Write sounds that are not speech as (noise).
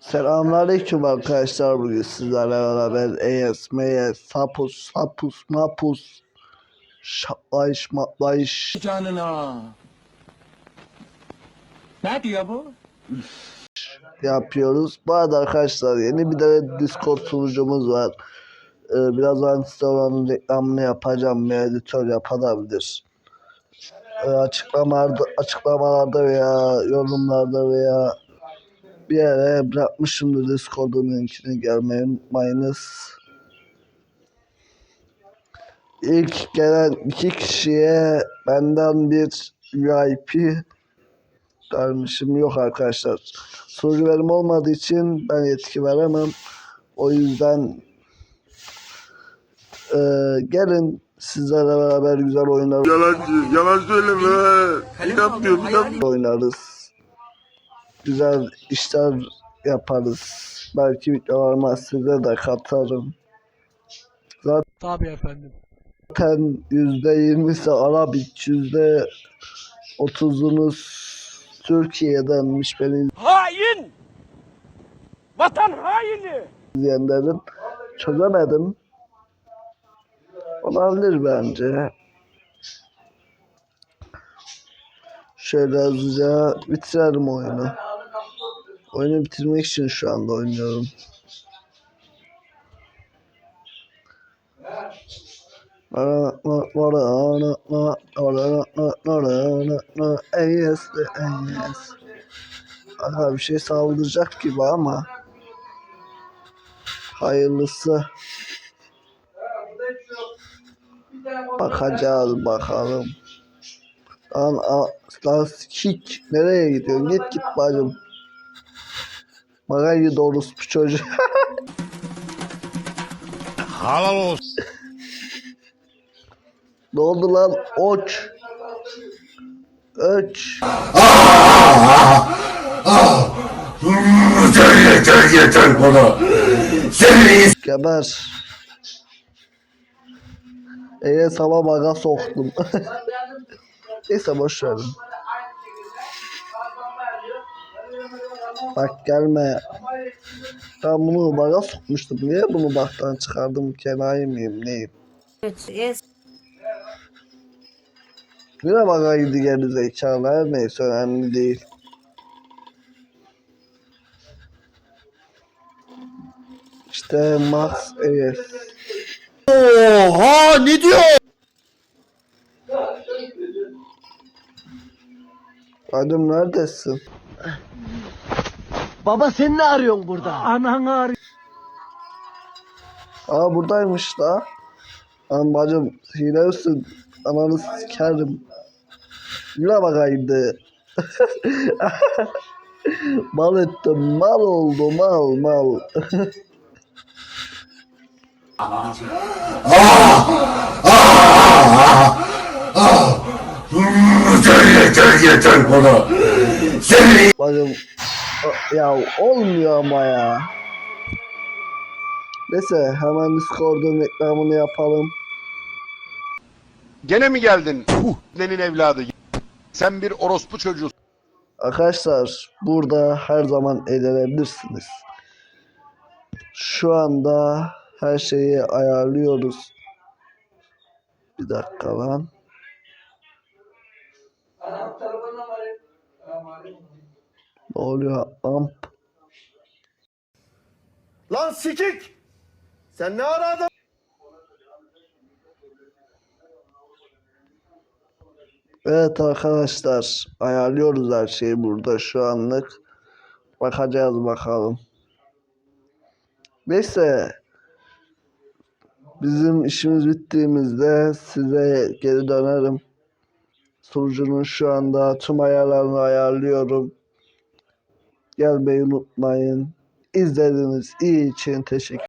Selamünaleyküm arkadaşlar bugün sizlerle beraber ES, MES, Sapus, Sapus, Mapus, Şaplayış, Maplayış canına. Ne diyor bu? yapıyoruz. Bu arada arkadaşlar yeni bir de Discord sunucumuz var. Ee, birazdan size oranın reklamını yapacağım. Bir editör yapabilir. Ee, açıklamalarda, açıklamalarda veya yorumlarda veya bir yere bırakmışımdır Discord'un linkini gelmeyi unutmayınız. İlk gelen iki kişiye benden bir VIP vermişim yok arkadaşlar. Soru verim olmadığı için ben yetki veremem. O yüzden e, gelin sizlerle beraber güzel oyunlar Yalancı, yalan söyleme. İnanmıyorum, inanmıyorum. oynarız. Güzel işler yaparız. Belki videolarıma size de katarım. Tabii efendim. Zaten yüzde yirmisi Arabik, yüzde otuzunuz Türkiye'denmiş beni Hain! Vatan haini! izleyenlerin. Çözemedim. Olabilir bence. Şöyle hızlıca bitirelim oyunu. Oyunu bitirmek için şu anda oynuyorum. Yes, yes. Aha bir şey saldıracak gibi ama hayırlısı. Bakacağız bakalım. Lan, a, lan sikik nereye gidiyorsun? Git git bacım. Bana git orospu çocuğu. (laughs) Halal olsun. ne oldu lan? Oç. Öç. Yeter yeter yeter bana. Seni Geber. Eye sabah baga soktum. (laughs) Neyse boş verin. Bak gelme. Ben bunu baga sokmuştum. Niye bunu baktan çıkardım? Kenayi miyim? Neyim? Yes. Yine baga gidi geri zekalı. Her neyse önemli değil. İşte Max ES. Oha ne diyor? Adım neredesin? Baba sen ne arıyorsun burada? Ananı arıyor. Aa buradaymış da. Lan bacım hile misin? Ananı sikerim. Yine bakaydı. mal ettim mal oldu mal mal. Yeter yeter yeter bana. Seni bacım ya olmuyor ama ya. Neyse hemen Discord'un reklamını yapalım. Gene mi geldin? Puh, nenin evladı. Sen bir orospu çocuğusun. Arkadaşlar burada her zaman eğlenebilirsiniz. Şu anda her şeyi ayarlıyoruz. Bir dakika lan. Ne oluyor lan? Lan sikik! Sen ne ara adam? Evet arkadaşlar ayarlıyoruz her şeyi burada şu anlık. Bakacağız bakalım. Neyse. Bizim işimiz bittiğimizde size geri dönerim. Sunucunun şu anda tüm ayarlarını ayarlıyorum. Gelmeyi unutmayın. İzlediğiniz iyi için teşekkür